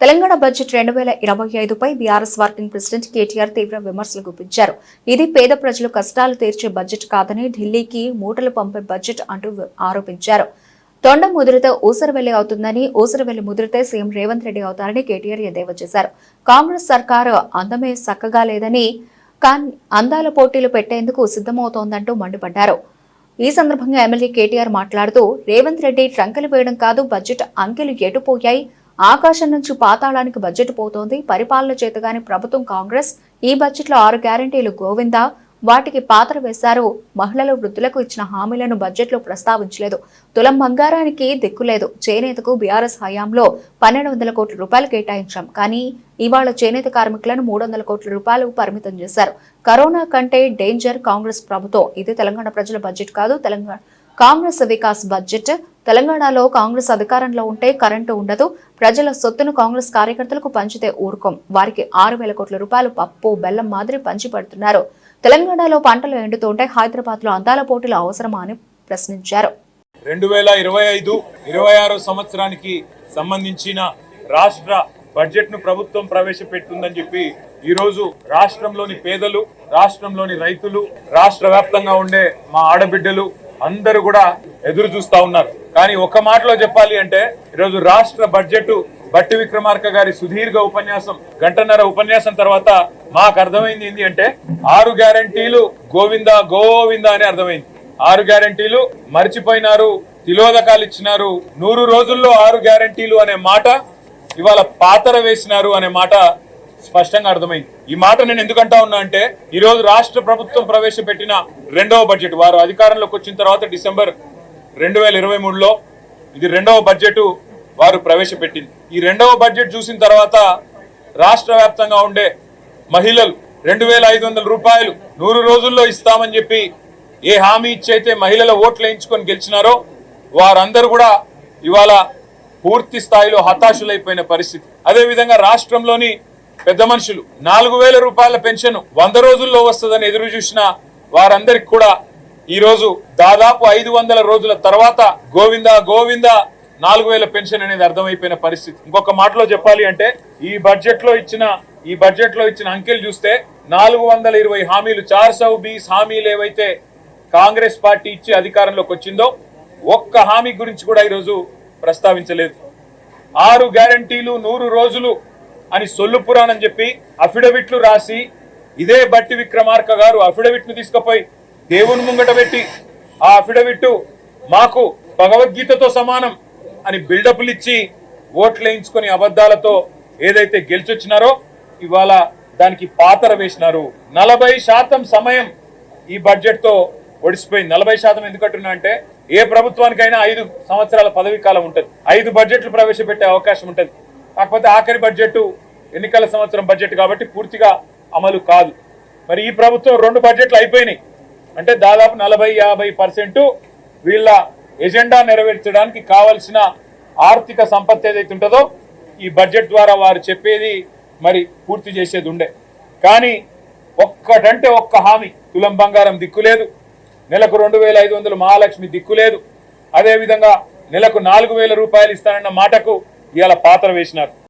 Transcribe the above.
Telangana budget రెండు వేల ఇరవై ఐదుపై బీఆర్ఎస్ వర్కింగ్ ప్రెసిడెంట్ కేటీఆర్ తీవ్ర విమర్శలు గుప్పించారు. ఇది పేద ప్రజలు కష్టాలు తీర్చే బడ్జెట్ కాదని ఢిల్లీకి మూటలు పంపే బడ్జెట్ అంటూ ఆరోపించారు. తొండ ముదిరితే ఊసరవెల్లి అవుతుందని ఊసరవెల్లి ముదిరితే సీఎం రేవంత్ రెడ్డి అవుతారని కేటీఆర్ ఎద్దేవా చేశారు. కాంగ్రెస్ సర్కారు అందమే చక్కగా లేదని అందాల పోటీలు పెట్టేందుకు సిద్ధమవుతోందంటూ మండిపడ్డారు. ఈ సందర్భంగా ఎమ్మెల్యే కేటీఆర్ మాట్లాడుతూ రేవంత్ రెడ్డి ట్రంకలు వేయడం కాదు బడ్జెట్ అంకెలు ఎటుపోయాయి ఆకాశం నుంచి పాతాళానికి బడ్జెట్ పోతోంది. పరిపాలన చేతగాని ప్రభుత్వం కాంగ్రెస్ ఈ బడ్జెట్లో ఆరు గ్యారంటీలు గోవిందా. వాటికి పాత్ర వేశారు. మహిళలు వృద్ధులకు ఇచ్చిన హామీలను బడ్జెట్లో ప్రస్తావించలేదు. తులం బంగారానికి దిక్కులేదు చేనేతకు బీఆర్ఎస్ హయాంలో పన్నెండు వందల కోట్ల రూపాయలు కేటాయించాం. కానీ ఇవాళ చేనేత కార్మికులను మూడు వందల కోట్ల రూపాయలు పరిమితం చేశారు. కరోనా కంటే డేంజర్ కాంగ్రెస్ ప్రభుత్వం. ఇది తెలంగాణ ప్రజల బడ్జెట్ కాదు. తెలంగాణ కాంగ్రెస్ వికాస్ బడ్జెట్ తెలంగాణలో కాంగ్రెస్ అధికారంలో ఉంటే కరెంటు ఉండదు ప్రజల సొత్తును కాంగ్రెస్ కార్యకర్తలకు పంచితే ఊరుకోం. వారికి ఆరు వేల కోట్ల రూపాయలు పప్పు బెల్లం మాదిరి పంచిపెడుతున్నారు తెలంగాణలో పంటలు ఎండుతుంటే హైదరాబాద్లో అందాల పోటీలు అవసరమా అని ప్రశ్నించారు. రెండు వేల ఇరవై ఐదు ఇరవై ఆరో సంవత్సరానికి సంబంధించిన రాష్ట్ర బడ్జెట్ను ప్రభుత్వం ప్రవేశపెట్టిందని చెప్పి ఈ రోజు రాష్ట్రంలోని పేదలు రాష్ట్రంలోని రైతులు రాష్ట్ర వ్యాప్తంగా ఉండే మా ఆడబిడ్డలు అందరూ కూడా ఎదురు చూస్తా ఉన్నారు. కానీ ఒక మాటలో చెప్పాలి అంటే ఈరోజు రాష్ట్ర బడ్జెట్ బట్టి విక్రమార్క గారి సుదీర్ఘ ఉపన్యాసం గంటన్నర ఉపన్యాసం తర్వాత మాకు అర్థమైంది ఏంటి అంటే ఆరు గ్యారంటీలు గోవిందా గోవిందా అని అర్థమైంది. ఆరు గ్యారంటీలు మర్చిపోయినారు తిలోదకాలు ఇచ్చినారు నూరు రోజుల్లో ఆరు గ్యారంటీలు అనే మాట ఇవాళ పాతర వేసినారు అనే మాట స్పష్టంగా అర్థమైంది. ఈ మాట నేను ఎందుకంటా ఉన్నా అంటే ఈ రోజు రాష్ట్ర ప్రభుత్వం ప్రవేశపెట్టిన రెండవ బడ్జెట్ వారు అధికారంలోకి వచ్చిన తర్వాత డిసెంబర్ రెండు వేల ఇరవై మూడులో ఇది రెండవ బడ్జెట్ వారు ప్రవేశపెట్టింది. ఈ రెండవ బడ్జెట్ చూసిన తర్వాత రాష్ట్ర వ్యాప్తంగా ఉండే మహిళలు రెండు వేల ఐదు వందల రూపాయలు నూరు రోజుల్లో ఇస్తామని చెప్పి ఏ హామీ ఇచ్చైతే మహిళల ఓట్లు వేయించుకొని గెలిచినారో వారందరూ కూడా ఇవాళ పూర్తి స్థాయిలో హతాశులైపోయిన పరిస్థితి. అదే విధంగా రాష్ట్రంలోని పెద్ద మనుషులు నాలుగు వేల రూపాయల పెన్షన్ వంద రోజుల్లో వస్తుందని ఎదురు చూసిన వారందరికి కూడా ఈరోజు దాదాపు ఐదు వందల రోజుల తర్వాత గోవిందా గోవిందా నాలుగు వేల పెన్షన్ అనేది అర్థమైపోయిన పరిస్థితి. ఇంకొక మాటలో చెప్పాలి అంటే ఈ బడ్జెట్లో ఇచ్చిన ఈ బడ్జెట్లో ఇచ్చిన అంకెలు చూస్తే నాలుగు వందల ఇరవై హామీలు చార్ సౌ బీస్ హామీలు ఏవైతే కాంగ్రెస్ పార్టీ ఇచ్చి అధికారంలోకి వచ్చిందో ఒక్క హామీ గురించి కూడా ఈరోజు ప్రస్తావించలేదు. ఆరు గ్యారంటీలు నూరు రోజులు అని సొల్లు పురాణం చెప్పి అఫిడవిట్లు రాసి ఇదే బట్టి విక్రమార్క గారు అఫిడవిట్ను తీసుకుపోయి దేవుని ముంగట పెట్టి ఆ అఫిడవిట్టు మాకు భగవద్గీతతో సమానం అని బిల్డప్లు ఇచ్చి ఓట్లు వేయించుకొని అబద్ధాలతో ఏదైతే గెలిచొచ్చినారో ఇవాళ దానికి పాతర వేసినారు. నలభై శాతం సమయం ఈ బడ్జెట్తో ఒడిసిపోయింది. నలభై శాతం ఎందుకంటున్నా అంటే ఏ ప్రభుత్వానికైనా ఐదు సంవత్సరాల పదవీ కాలం ఉంటుంది. ఐదు బడ్జెట్లు ప్రవేశపెట్టే అవకాశం ఉంటుంది. కాకపోతే ఆఖరి బడ్జెట్ ఎన్నికల సంవత్సరం బడ్జెట్ కాబట్టి పూర్తిగా అమలు కాదు. మరి ఈ ప్రభుత్వం రెండు బడ్జెట్లు అయిపోయినాయి. అంటే దాదాపు నలభై యాభై పర్సెంట్ వీళ్ళ ఎజెండా నెరవేర్చడానికి కావలసిన ఆర్థిక సంపత్తి ఏదైతే ఉంటుందో ఈ బడ్జెట్ ద్వారా వారు చెప్పేది మరి పూర్తి చేసేది ఉండే. కానీ ఒక్కటంటే ఒక్క హామీ తులం బంగారం దిక్కులేదు నెలకు రెండు వేల ఐదు వందలు మహాలక్ష్మి దిక్కులేదు అదేవిధంగా నెలకు నాలుగు వేల రూపాయలు ఇస్తానన్న మాటకు ఇవాళ పాత్ర వేసినారు.